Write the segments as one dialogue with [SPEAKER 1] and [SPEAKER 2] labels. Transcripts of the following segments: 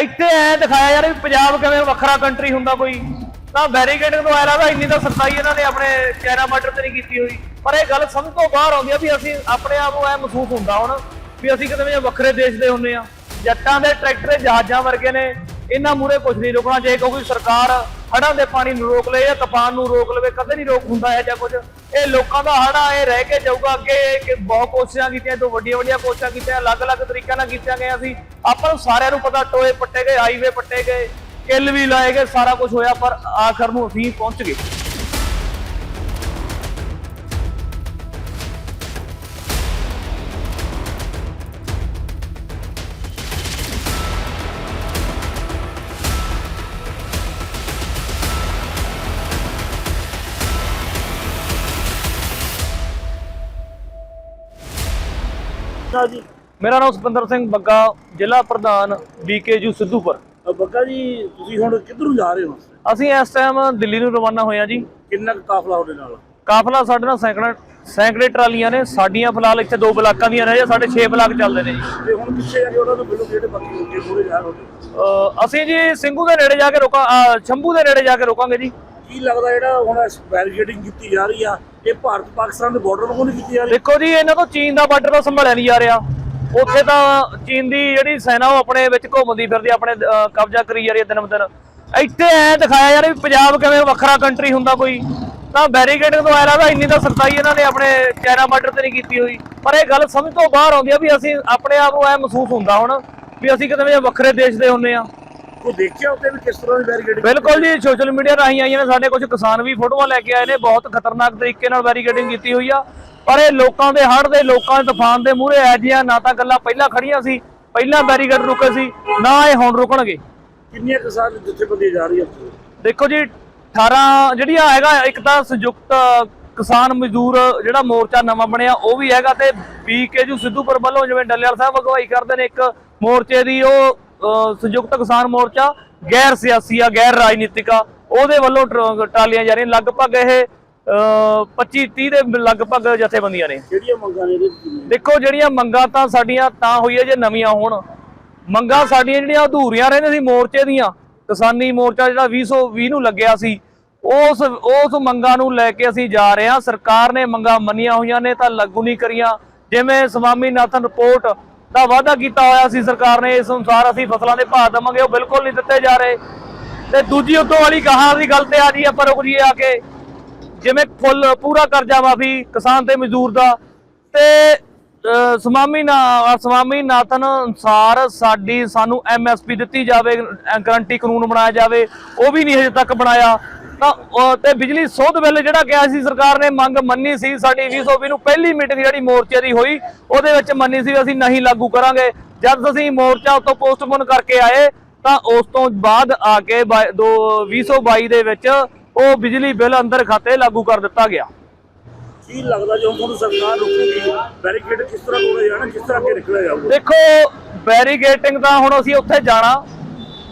[SPEAKER 1] ਇੱਥੇ ਐ ਦਿਖਾਇਆ ਯਾਰ ਵੀ ਪੰਜਾਬ ਕਿਵੇਂ ਵੱਖਰਾ ਕੰਟਰੀ ਹੁੰਦਾ ਕੋਈ। ਤਾਂ ਬੈਰੀਕੇਡਿੰਗ ਤੋਂ ਆਇਆ ਲੱਗਦਾ ਇੰਨੀ ਤਾਂ ਸਖਤਾਈ ਇਹਨਾਂ ਨੇ ਆਪਣੇ ਚਾਈਨਾ ਬਾਰਡਰ ਤੇ ਨਹੀਂ ਕੀਤੀ ਹੋਈ। ਪਰ ਇਹ ਗੱਲ ਸਮਝ ਤੋਂ ਬਾਹਰ ਆਉਂਦੀ ਆ ਵੀ ਅਸੀਂ ਆਪਣੇ ਆਪ ਨੂੰ ਐ ਮਹਿਸੂਸ ਹੁੰਦਾ ਹੁਣ ਵੀ ਅਸੀਂ ਕਿਤੇ ਵੱਖਰੇ ਦੇਸ਼ ਦੇ ਹੁੰਨੇ ਆ। ਜੱਟਾਂ ਦੇ ਟਰੈਕਟਰ ਜਹਾਜ਼ਾਂ ਵਰਗੇ ਨੇ। ਇਹਨਾਂ ਮੂਰੇ ਕੁਝ ਨਹੀਂ ਰੁਕਣਾ ਚਾਹੀਦਾ ਕਿਉਂਕਿ ਸਰਕਾਰ ਹੜ੍ਹਾਂ ਦੇ ਪਾਣੀ ਨੂੰ ਰੋਕ ਲਏ ਜਾਂ ਤੂਫਾਨ ਨੂੰ ਰੋਕ ਲਵੇ, ਕਦੇ ਨਹੀਂ ਰੋਕ ਹੁੰਦਾ ਹੈ ਜਾਂ ਕੁਝ। ਇਹ ਲੋਕਾਂ ਦਾ ਹੜ੍ਹ ਇਹ ਰਹਿ ਕੇ ਜਾਊਗਾ ਅੱਗੇ ਕਿ ਬਹੁਤ ਕੋਸ਼ਿਸ਼ਾਂ ਕੀਤੀਆਂ ਤੋਂ ਵੱਡੀਆਂ ਵੱਡੀਆਂ ਕੋਸ਼ਿਸ਼ਾਂ ਕੀਤੀਆਂ, ਅਲੱਗ-ਅਲੱਗ ਤਰੀਕਿਆਂ ਨਾਲ ਕੀਤੀਆਂ ਗਈਆਂ ਸੀ। ਆਪਾਂ ਨੂੰ ਸਾਰਿਆਂ ਨੂੰ ਪਤਾ ਟੋਏ ਪੱਟੇ ਗਏ ਹਾਈਵੇ ਪੱਟੇ ਗਏ, ਕਿੱਲ ਵੀ ਲਾਏ ਗਏ, ਸਾਰਾ ਕੁਝ ਹੋਇਆ, ਪਰ ਆਖਰ ਨੂੰ ਅਸੀਂ ਪਹੁੰਚ ਗਏ।
[SPEAKER 2] ਨਾ ਜੀ।
[SPEAKER 1] ਮੇਰਾ ਨਾਮ ਸੁਪਿੰਦਰ ਸਿੰਘ ਬੱਗਾ ਜ਼ਿਲ੍ਹਾ ਪ੍ਰਧਾਨ ਬੀਕੇਯੂ ਸਿੱਧੂਪੁਰ।
[SPEAKER 2] ਅ, ਬੱਗਾ ਜੀ ਤੁਸੀਂ ਹੁਣ ਕਿੱਧਰ ਨੂੰ ਜਾ ਰਹੇ ਹੋ?
[SPEAKER 1] ਅਸੀਂ ਇਸ ਟਾਈਮ ਦਿੱਲੀ ਨੂੰ ਰਵਾਨਾ ਹੋਏ ਹਾਂ ਜੀ।
[SPEAKER 2] ਕਿੰਨਾ ਕੁ ਕਾਫਲਾ ਉਹਦੇ ਨਾਲ?
[SPEAKER 1] ਕਾਫਲਾ ਸਾਡੇ ਨਾਲ ਸੈਂਕੜੇ ਸੈਂਕੜੇ ਟਰਾਲੀਆਂ ਨੇ ਸਾਡੀਆਂ ਫਿਲਹਾਲ ਇੱਥੇ ਦੋ ਬਲਾਕਾਂ ਦੀਆਂ ਨੇ ਜਾਂ ਸਾਡੇ 6 ਬਲਾਕ ਚੱਲਦੇ ਨੇ ਜੀ।
[SPEAKER 2] ਤੇ ਹੁਣ ਪਿੱਛੇ ਜਾ ਕੇ ਉਹਨਾਂ ਨੂੰ ਮਿਲੋ ਜਿਹੜੇ ਬਾਕੀ ਲੋਕੀ ਪੂਰੇ ਜਾ ਰਹੇ ਹੋ
[SPEAKER 1] ਅਹ ਅਸੀਂ ਜੀ ਸਿੰਘੂ ਦੇ ਨੇੜੇ ਜਾ ਕੇ ਰੋਕਾਂ ਅਹ ਸ਼ੰਭੂ ਦੇ ਨੇੜੇ ਜਾ ਕੇ ਰੋਕਾਂਗੇ ਜੀ।
[SPEAKER 2] ਕੀ ਲੱਗਦਾ ਜਿਹੜਾ ਹੁਣ ਬੈਰੀਕੇਡਿੰਗ ਕੀਤੀ ਜਾ ਰਹੀ ਆ, ਇਹ ਭਾਰਤ ਪਾਕਿਸਤਾਨ ਦੇ ਬਾਰਡਰ ਨੂੰ ਨਹੀਂ ਕੀਤੀ ਜਾ ਰਹੀ?
[SPEAKER 1] ਦੇਖੋ ਜੀ, ਇਹਨਾਂ ਤੋਂ ਚੀਨ ਦਾ ਬਾਰਡਰ ਤਾਂ ਸੰਭਾਲਿਆ ਨਹੀਂ ਜਾ ਰਿਹਾ। ਉੱਥੇ ਤਾਂ ਚੀਨ ਦੀ ਜਿਹੜੀ ਸੈਨਾ ਉਹ ਆਪਣੇ ਵਿੱਚ ਘੁੰਮਦੀ ਫਿਰਦੀ, ਆਪਣੇ ਕਬਜ਼ਾ ਕਰੀ ਜਾ ਰਹੀ ਹੈ ਦਿਨ ਬ ਦਿਨ। ਇੱਥੇ ਐ ਦਿਖਾਇਆ ਯਾਰ ਵੀ ਪੰਜਾਬ ਕਿਵੇਂ ਵੱਖਰਾ ਕੰਟਰੀ ਹੁੰਦਾ ਕੋਈ। ਤਾਂ ਬੈਰੀਕੇਡਿੰਗ ਤੋਂ ਆਇਆ ਲੱਗਦਾ ਇੰਨੀ ਤਾਂ ਸਖਤਾਈ ਇਹਨਾਂ ਨੇ ਆਪਣੇ ਚਾਈਨਾ ਬਾਰਡਰ ਤੇ ਨਹੀਂ ਕੀਤੀ ਹੋਈ। ਪਰ ਇਹ ਗੱਲ ਸਮਝ ਤੋਂ ਬਾਹਰ ਆਉਂਦੀ ਆ ਵੀ ਅਸੀਂ ਆਪਣੇ ਆਪ ਨੂੰ ਐ ਮਹਿਸੂਸ ਹੁੰਦਾ ਹੁਣ, ਵੀ ਅਸੀਂ ਕਿਤੇ ਜਿਵੇਂ ਵੱਖਰੇ ਦੇਸ਼ ਦੇ ਹੁੰਨੇ ਆ।
[SPEAKER 2] ਕੋਈ ਦੇਖਿਆ ਉੱਤੇ ਵੀ ਕਿਸ ਤਰ੍ਹਾਂ ਦੀ ਬੈਰੀਕੇਡਿੰਗ
[SPEAKER 1] ਬਿਲਕੁਲ ਜੀ ਸੋਸ਼ਲ ਮੀਡੀਆ ਰਾਹੀਂ ਆਈਆਂ ਨੇ ਸਾਡੇ ਕੁਝ ਕਿਸਾਨ ਵੀ ਫੋਟੋਆਂ ਲੈ ਕੇ ਆਏ ਨੇ ਬਹੁਤ ਖਤਰਨਾਕ ਤਰੀਕੇ ਨਾਲ ਬੈਰੀਕੇਡਿੰਗ ਕੀਤੀ ਹੋਈ ਆ। ਪਰ ਇਹ ਲੋਕਾਂ ਦੇ ਹੜ੍ਹ ਦੇ ਲੋਕਾਂ ਦੇ ਤੂਫਾਨ ਦੇ ਮੂਹਰੇ ਐ ਜੀਆਂ ਨਾ ਤਾਂ ਗੱਲਾਂ ਪਹਿਲਾਂ ਖੜੀਆਂ ਸੀ ਪਹਿਲਾਂ ਬੈਰੀਕੇਡ ਰੁਕੇ ਸੀ ਨਾ ਇਹ ਹੁਣ ਰੁਕਣਗੇ।
[SPEAKER 2] ਕਿੰਨੀਆਂ ਕਿਸਾਨ ਜਥੇਬੰਦੀਆਂ ਜਾ ਰਹੀਆਂ?
[SPEAKER 1] ਦੇਖੋ ਜੀ 18 ਜਿਹੜੀਆਂ ਹੈਗਾ ਇੱਕ ਤਾਂ ਸੰਯੁਕਤ ਕਿਸਾਨ ਮਜ਼ਦੂਰ ਜਿਹੜਾ ਮੋਰਚਾ ਨਵਾਂ ਬਣਿਆ ਉਹ ਵੀ ਹੈਗਾ ਤੇ ਬੀਕੇਜੂ ਸਿੱਧੂਪੁਰ ਵੱਲੋਂ ਜਿਵੇਂ ਡੱਲੇਵਾਲ ਸਾਹਿਬ ਅਗਵਾਈ ਕਰਦੇ ਨੇ ਇੱਕ ਮੋਰਚੇ ਦੀ ਉਹ ਸੰਯੁਕਤ ਕਿਸਾਨ ਮੋਰਚਾ ਗੈਰ ਸਿਆਸੀ ਆ ਗੈਰ ਰਾਜਨੀਤਿਕ ਆ ਉਹਦੇ ਵੱਲੋਂ ਟਰ- ਟਰਾਲੀਆਂ ਜਾ ਰਹੀਆਂ ਲਗਭਗ ਇਹ 25 30 ਦੇ ਲਗਭਗ ਜਥੇਬੰਦੀਆਂ ਨੇ।
[SPEAKER 2] ਕਿਹੜੀਆਂ ਮੰਗਾਂ ਨੇ?
[SPEAKER 1] ਦੇਖੋ ਜਿਹੜੀਆਂ ਮੰਗਾਂ ਤਾਂ ਸਾਡੀਆਂ ਤਾਂ ਹੋਈਆਂ ਜੇ ਨਵੀਆਂ ਹੋਣ। ਮੰਗਾਂ ਸਾਡੀਆਂ ਜਿਹੜੀਆਂ ਅਧੂਰੀਆਂ ਰਹਿੰਦੀਆਂ ਸੀ ਮੋਰਚੇ ਦੀਆਂ। ਕਿਸਾਨੀ ਮੋਰਚਾ ਜਿਹੜਾ 2020 ਨੂੰ ਲੱਗਿਆ ਸੀ ਉਸ ਉਸ ਮੰਗਾਂ ਨੂੰ ਲੈ ਕੇ ਅਸੀਂ ਜਾ ਰਹੇ ਹਾਂ। ਸਰਕਾਰ ਨੇ ਮੰਗਾਂ ਮੰਨੀਆਂ ਹੋਈਆਂ ਨੇ ਤਾਂ ਲਾਗੂ ਨਹੀਂ ਕਰੀਆਂ। ਜਿਵੇਂ ਸਵਾਮੀਨਾਥਨ ਰਿਪੋਰਟ ਦਾ ਵਾਅਦਾ ਕੀਤਾ ਹੋਇਆ ਸੀ ਸਰਕਾਰ ਨੇ ਇਸ ਅਨੁਸਾਰ ਅਸੀਂ ਫਸਲਾਂ ਦੇ ਭਾਅ ਦੇਵਾਂਗੇ ਉਹ ਬਿਲਕੁਲ ਨਹੀਂ ਦਿੱਤੇ ਜਾ ਰਹੇ। ਤੇ ਦੂਜੀ ਉਤੋਂ ਵਾਲੀ ਕਹਾਂ ਦੀ ਗੱਲ ਤੇ ਆ ਜੀ ਆਪਾਂ ਰੁਕ ਜੀਏ ਆ ਕੇ। ਜਿਵੇਂ ਫੁੱਲ ਪੂਰਾ ਕਰਜ਼ਾ ਮਾਫੀ ਕਿਸਾਨ ਤੇ ਮਜ਼ਦੂਰ ਦਾ। ਤੇ ਅਹ, ਸਵਾਮੀ ਨਾ ਸਵਾਮੀ ਨਾਥਨ ਅਨੁਸਾਰ ਸਾਡੀ ਸਾਨੂੰ ਐਮਐਸਪੀ ਦਿੱਤੀ ਜਾਵੇ ਗਰੰਟੀ ਕਾਨੂੰਨ ਬਣਾਇਆ ਜਾਵੇ। ਉਹ ਵੀ ਨਹੀਂ ਹਜੇ ਤੱਕ ਬਣਾਇਆ। ਤਾਂ ਤੇ ਬਿਜਲੀ ਸੋਧ ਬਿੱਲ ਜਿਹੜਾ ਕਿਹਾ ਸੀ ਸਰਕਾਰ ਨੇ ਮੰਗ ਮੰਨੀ ਸੀ ਸਾਡੀ 2020 ਨੂੰ। ਪਹਿਲੀ ਮੀਟਿੰਗ ਜਿਹੜੀ ਮੋਰਚੇ ਦੀ ਹੋਈ ਉਹਦੇ ਵਿੱਚ ਮੰਨੀ ਸੀ ਅਸੀਂ ਨਹੀਂ ਲਾਗੂ ਕਰਾਂਗੇ। ਜਦ ਅਸੀਂ ਮੋਰਚਾ ਉਤੋਂ ਪੋਸਟਪੋਨ ਕਰਕੇ ਆਏ ਤਾਂ ਉਸ ਤੋਂ ਬਾਅਦ ਆ ਕੇ ਬਾਈ- ਦੋ 2022 ਦੇ ਵਿੱਚ ਉਹ ਬਿਜਲੀ ਬਿੱਲ ਅੰਦਰ ਖਾਤੇ ਲਾਗੂ ਕਰ ਦਿੱਤਾ ਗਿਆ।
[SPEAKER 2] ਕੀ ਲੱਗਦਾ ਜੇ ਹੁਣ ਸਰਕਾਰ ਰੁਕੂਗੀ ਬੈਰੀਕੇਡ ਕਿਸ ਤਰ੍ਹਾਂ ਤੋੜੇ ਜਾਣਾ ਕਿਸ ਤਰ੍ਹਾਂ ਅੱਗੇ ਨਿਕਲਿਆ ਜਾਊਗਾ?
[SPEAKER 1] ਦੇਖੋ ਬੈਰੀਗੇਟਿੰਗ ਤਾਂ ਹੁਣ ਅਸੀਂ ਉੱਥੇ ਜਾਣਾ।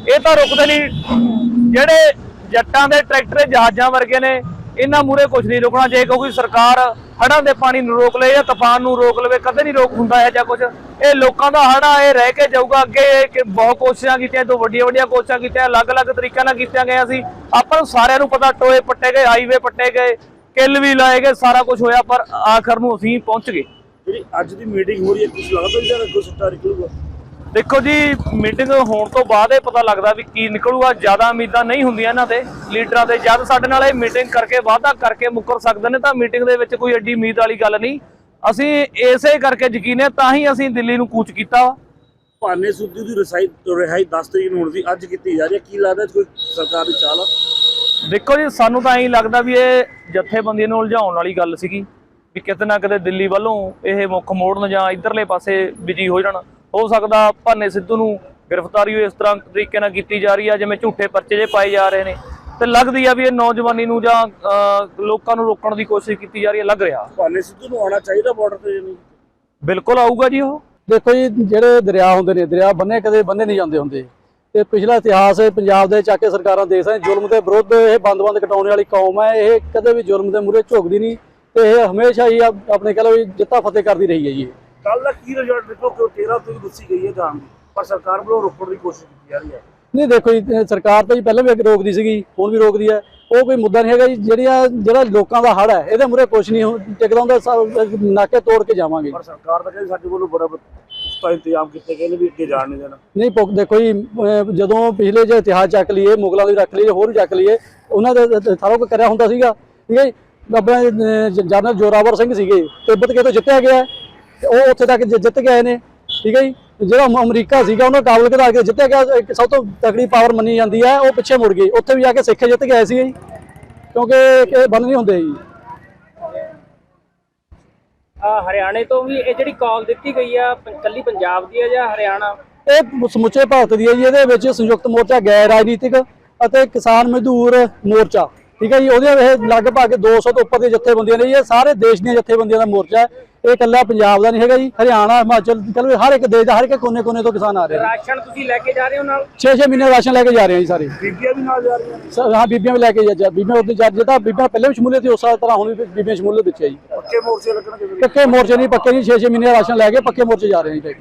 [SPEAKER 1] ਇਹ ਤਾਂ ਰੁਕਦੇ ਨਹੀਂ। ਜਿਹੜੇ ਜੱਟਾਂ ਦੇ ਟਰੈਕਟਰ ਜਹਾਜ਼ਾਂ ਵਰਗੇ ਨੇ, ਇਹਨਾਂ ਮੂਰੇ ਕੁਝ ਨਹੀਂ ਰੁਕਣਾ ਜੇ ਕੋਈ ਸਰਕਾਰ ਹੜ੍ਹਾਂ ਦੇ ਪਾਣੀ ਨੂੰ ਰੋਕ ਲਏ ਜਾਂ ਤੂਫਾਨ ਨੂੰ ਰੋਕ ਲਵੇ, ਕਦੇ ਨਹੀਂ ਰੋਕ ਹੁੰਦਾ ਹੈ ਜਾਂ ਕੁਝ ਇਹ ਲੋਕਾਂ ਦਾ ਹੜ੍ਹ ਇਹ ਰਹਿ ਕੇ ਜਾਊਗਾ, ਅੱਗੇ ਬਹੁਤ ਕੋਸ਼ਿਸ਼ਾਂ ਕੀਤੀਆਂ ਤੋਂ ਵੱਡੀਆਂ ਵੱਡੀਆਂ ਕੋਸ਼ਿਸ਼ਾਂ ਕੀਤੀਆਂ, ਅਲੱਗ-ਅਲੱਗ ਤਰੀਕਿਆਂ ਨਾਲ ਕੀਤੀਆਂ ਗਈਆਂ ਸੀ। ਆਪਾਂ ਨੂੰ ਸਾਰਿਆਂ ਨੂੰ ਪਤਾ, ਟੋਏ ਪੱਟੇ ਗਏ ਹਾਈਵੇ ਪੱਟੇ ਗਏ, ਕਿੱਲ ਵੀ ਲਾਏ ਗਏ, ਸਾਰਾ ਕੁਝ ਹੋਇਆ, ਪਰ ਆਖਰ ਨੂੰ ਅਸੀਂ ਪਹੁੰਚ ਗਏ।
[SPEAKER 2] ਜਿਹੜੀ ਅੱਜ ਦੀ ਮੀਟਿੰਗ ਹੋ ਰਹੀ ਹੈ ਕੁਝ ਲੱਗਦਾ ਵੀ ਅੱਗੋਂ ਸੱਟਾ ਨਿਕਲੂਗਾ?
[SPEAKER 1] ਦੇਖੋ ਜੀ ਮੀਟਿੰਗ ਹੋਣ ਤੋਂ ਬਾਅਦ ਇਹ ਪਤਾ ਲੱਗਦਾ ਵੀ ਕੀ ਨਿਕਲੂਗਾ ਜ਼ਿਆਦਾ ਉਮੀਦਾਂ ਨਹੀਂ ਹੁੰਦੀਆਂ ਇਹਨਾਂ ਤੇ ਲੀਡਰਾਂ ਦੇ ਜਦ ਸਾਡੇ ਨਾਲ ਇਹ ਮੀਟਿੰਗ ਕਰਕੇ ਵਾਅਦਾ ਕਰਕੇ ਮੁੱਕਰ ਸਕਦੇ ਨੇ ਤਾਂ ਮੀਟਿੰਗ ਦੇ ਵਿੱਚ ਕੋਈ ਐਡੀ ਉਮੀਦ ਵਾਲੀ ਗੱਲ ਨਹੀਂ। ਅਸੀਂ ਇਸੇ ਕਰਕੇ ਯਕੀਨ ਹੈ ਤਾਂ ਹੀ ਅਸੀਂ ਦਿੱਲੀ ਨੂੰ ਕੂਚ ਕੀਤਾ।
[SPEAKER 2] ਭਾਨੇ ਸੁੱਧੂ ਦੀ ਰਸਾਈ ਰਿਹਾਈ 10 ਤਰੀਕ ਨੂੰ ਹੋਣ ਅੱਜ ਕੀਤੀ ਜਾ ਰਹੀ ਹੈ। ਕੀ ਲੱਗਦਾ ਕੋਈ ਸਰਕਾਰ ਦੀ ਚਾਲ
[SPEAKER 1] ਦੇਖੋ ਜੀ ਸਾਨੂੰ ਤਾਂ ਐਂ ਲੱਗਦਾ ਵੀ ਇਹ ਜਥੇਬੰਦੀਆਂ ਨੂੰ ਉਲਝਾਉਣ ਵਾਲੀ ਗੱਲ ਸੀਗੀ ਵੀ ਕਿਤੇ ਨਾ ਕਿਤੇ ਦਿੱਲੀ ਵੱਲੋਂ ਇਹ ਮੁੱਖ ਮੋੜਨ ਜਾਂ ਇਧਰਲੇ ਪਾਸੇ ਬਿਜ਼ੀ ਹੋ ਜਾਣ। ਹੋ ਸਕਦਾ ਭਾਨੇ ਸਿੱਧੂ ਨੂੰ ਗ੍ਰਿਫਤਾਰੀ ਇਸ ਤਰ੍ਹਾਂ ਤਰੀਕੇ ਨਾਲ ਕੀਤੀ ਜਾ ਰਹੀ ਆ ਜਿਵੇਂ ਝੂਠੇ ਪਰਚੇ ਜੇ ਪਾਏ ਜਾ ਰਹੇ ਨੇ। ਤੇ ਲੱਗਦੀ ਆ ਵੀ ਇਹ ਨੌਜਵਾਨੀ ਨੂੰ ਜਾਂ ਲੋਕਾਂ ਨੂੰ ਰੋਕਣ ਦੀ ਕੋਸ਼ਿਸ਼ ਕੀਤੀ ਜਾ ਰਹੀ ਹੈ ਲੱਗ ਰਿਹਾ।
[SPEAKER 2] ਭਾਨੇ ਸਿੱਧੂ ਨੂੰ ਆਉਣਾ ਚਾਹੀਦਾ ਬਾਰਡਰ ਤੇ ਜਾਂ
[SPEAKER 1] ਬਿਲਕੁਲ ਆਊਗਾ ਜੀ ਉਹ।
[SPEAKER 3] ਦੇਖੋ ਜੀ ਜਿਹੜੇ ਦਰਿਆ ਹੁੰਦੇ ਨੇ ਦਰਿਆ ਬੰਨੇ ਕਦੇ ਬੰਨੇ ਨਹੀਂ ਜਾਂਦੇ ਹੁੰਦੇ। ਤੇ ਪਿਛਲਾ ਇਤਿਹਾਸ ਹੈ ਪੰਜਾਬ ਦੇ ਚਾਕੇ ਸਰਕਾਰਾਂ ਦੇਖ ਸਕਦੇ ਜ਼ੁਲਮ ਦੇ ਵਿਰੁੱਧ ਇਹ ਬੰਦ-ਬੰਦ ਕਟਾਉਣ ਵਾਲੀ ਕੌਮ ਹੈ ਇਹ ਕਦੇ ਵੀ ਜ਼ੁਲਮ ਦੇ ਮੂਹਰੇ ਝੁਕਦੀ ਨਹੀਂ। ਤੇ ਇਹ ਹਮੇਸ਼ਾ ਹੀ ਆਪ- ਆਪਣੇ ਕਹ ਲਓ ਵੀ ਜਿੱਤਾ ਫਤਿਹ ਕਰਦੀ ਰਹੀ ਹੈ ਜੀ ਇਹ।
[SPEAKER 2] ਕੱਲ ਦਾ ਕੀ ਰਿਜ਼ਲਟ ਦੇਖੋ ਕਿ 13 ਤਰੀਕ ਦੱਸੀ ਗਈ ਹੈ ਜਾਣ ਦੀ ਪਰ ਸਰਕਾਰ ਵੱਲੋਂ ਰੋਕਣ ਦੀ ਕੋਸ਼ਿਸ਼ ਕੀਤੀ ਜਾ ਰਹੀ ਹੈ।
[SPEAKER 3] ਨਹੀਂ ਦੇਖੋ ਜੀ ਸਰਕਾਰ ਤਾਂ ਜੀ ਪਹਿਲਾਂ ਵੀ ਰੋਕਦੀ ਸੀਗੀ ਹੁਣ ਵੀ ਰੋਕਦੀ ਹੈ। ਉਹ ਕੋਈ ਮੁੱਦਾ ਨਹੀਂ ਹੈਗਾ ਜੀ ਜਿਹੜੀਆਂ ਜਿਹੜਾ ਲੋਕਾਂ ਦਾ ਹੜ ਹੈ ਇਹਦੇ ਮੂਰੇ ਕੁਝ ਨਹੀਂ ਟਿਕਦਾ ਹੁੰਦਾ ਨਾਕੇ ਤੋੜ ਕੇ ਜਾਵਾਂਗੇ
[SPEAKER 2] ਪਰ ਸਰਕਾਰ ਤਾਂ ਕਹਿੰਦੀ ਸਾਡੇ ਵੱਲੋਂ ਬੜਾ ਪੁਖਤਾ ਇੰਤਜ਼ਾਮ ਕੀਤੇ ਗਏ ਨੇ ਵੀ ਅੱਗੇ ਜਾਣ ਨਹੀਂ ਦੇਣਾ।
[SPEAKER 3] ਨਹੀਂ ਪੁੱਗ ਦੇਖੋ ਜੀ ਜਦੋਂ ਪਿਛਲੇ ਜੇ ਇਤਿਹਾਸ ਚੱਕ ਲਈਏ ਮੁਗਲਾਂ ਦੀ ਰੱਖ ਲਈਏ ਹੋਰ ਚੱਕ ਲਈਏ ਉਹਨਾਂ ਦੇ ਸਾਰਾ ਕੁਝ ਕਰਿਆ ਹੁੰਦਾ ਸੀਗਾ। ਠੀਕ ਹੈ ਜੀ ਆਪਣੇ ਜਨਰਲ ਜੋਰਾਵਰ ਸਿੰਘ ਸੀਗੇ ਤਿੱਬਤ ਕਿਤੋਂ ਜਿੱਤਿਆ ਗਿਆ। ਤੇ ਉਹ ਉੱਥੇ ਤੱਕ ਜਿੱਤ ਆਏ ਨੇ ਠੀਕ ਹੈ ਜੀ? ਜਿਹੜਾ ਅਮ- ਅਮਰੀਕਾ ਸੀਗਾ ਉਹਨੂੰ ਕਾਬਲ ਘਟਾ ਕੇ ਜਿੱਤਿਆ ਗਿਆ ਇੱਕ ਸਭ ਤੋਂ ਤਕੜੀ ਪਾਵਰ ਮੰਨੀ ਜਾਂਦੀ ਹੈ ਉਹ ਪਿੱਛੇ ਮੁੜ ਗਈ। ਉੱਥੇ ਵੀ ਜਾ ਕੇ ਸਿੱਖ ਜਿੱਤ ਕੇ ਆਏ ਸੀਗੇ ਜੀ। ਕਿਉਂਕਿ ਇਹ ਬੰਦ ਨਹੀਂ ਹੁੰਦੇ ਜੀ।
[SPEAKER 4] ਹਰਿਆਣੇ ਤੋਂ ਵੀ ਇਹ ਜਿਹੜੀ ਕਾਲ ਦਿੱਤੀ ਗਈ ਆ ਕੱਲੀ ਪੰਜਾਬ ਦੀ ਆ ਜਾਂ ਹਰਿਆਣਾ?
[SPEAKER 3] ਇਹ ਸਮੁੱਚੇ ਭਾਰਤ ਦੀ ਹੈ ਜੀ ਇਹਦੇ ਵਿੱਚ ਸੰਯੁਕਤ ਮੋਰਚਾ ਗੈਰ ਰਾਜਨੀਤਿਕ ਅਤੇ ਕਿਸਾਨ ਮਜ਼ਦੂਰ ਮੋਰਚਾ ਠੀਕ ਹੈ ਜੀ? ਉਹਦੇ ਇਹ ਲਗਭਗ 200 ਤੋਂ ਉੱਪਰ ਦੀਆਂ ਜਥੇਬੰਦੀਆਂ ਨੇ। ਇਹ ਸਾਰੇ ਦੇਸ਼ ਦੀਆਂ ਜਥੇਬੰਦੀਆਂ ਦਾ ਮੋਰਚਾ ਹੈ। ਇਹ ਇਕੱਲਾ ਪੰਜਾਬ ਦਾ ਨਹੀਂ ਹੈਗਾ ਜੀ ਹਰਿਆਣਾ ਹਿਮਾਚਲ ਚਲੋ ਹਰ ਇੱਕ ਦੇਸ਼ ਦਾ ਹਰ ਇੱਕ ਕੋਨੇ-ਕੋਨੇ ਤੋਂ ਕਿਸਾਨ ਆ ਰਹੇ ਨੇ।
[SPEAKER 4] ਰਾਸ਼ਨ ਤੁਸੀਂ ਲੈ ਕੇ ਜਾ ਰਹੇ ਹੋ ਨਾਲ?
[SPEAKER 3] 6-6 ਮਹੀਨੇ ਰਾਸ਼ਨ ਲੈ ਕੇ ਜਾ ਰਹੇ ਹਾਂ ਜੀ ਸਾਰੇ।
[SPEAKER 2] ਬੀਬੀਆਂ ਵੀ ਨਾਲ ਜਾ ਰਹੀਆਂ ਨੇ?
[SPEAKER 3] ਹਾਂ ਬੀਬੀਆਂ ਵੀ ਲੈ ਕੇ ਜਾ- ਬੀਬੀਆਂ ਉਹਦੇ ਜਾ ਜਿਹਦਾ ਬੀਬੀਆਂ ਪਹਿਲੇ ਵੀ ਸ਼ਮੂਲੀਅਤ ਸੀ ਉਸ ਤਰ੍ਹਾਂ ਹੁਣ ਵੀ ਬੀਬੀਆਂ ਸ਼ਮੂਲੀਅਤ ਵਿੱਚ ਹੈ ਜੀ।
[SPEAKER 2] ਪੱਕੇ ਮੋਰਚੇ ਲੱਗਣਗੇ
[SPEAKER 3] ਪੱਕੇ ਮੋਰਚੇ ਨਹੀਂ ਪੱਕੇ ਨਹੀਂ 6-6 ਮਹੀਨੇ ਰਾਸ਼ਨ ਲੈ ਕੇ ਪੱਕੇ ਮੋਰਚੇ ਜਾ ਰਹੇ ਹਾਂ ਜੀ।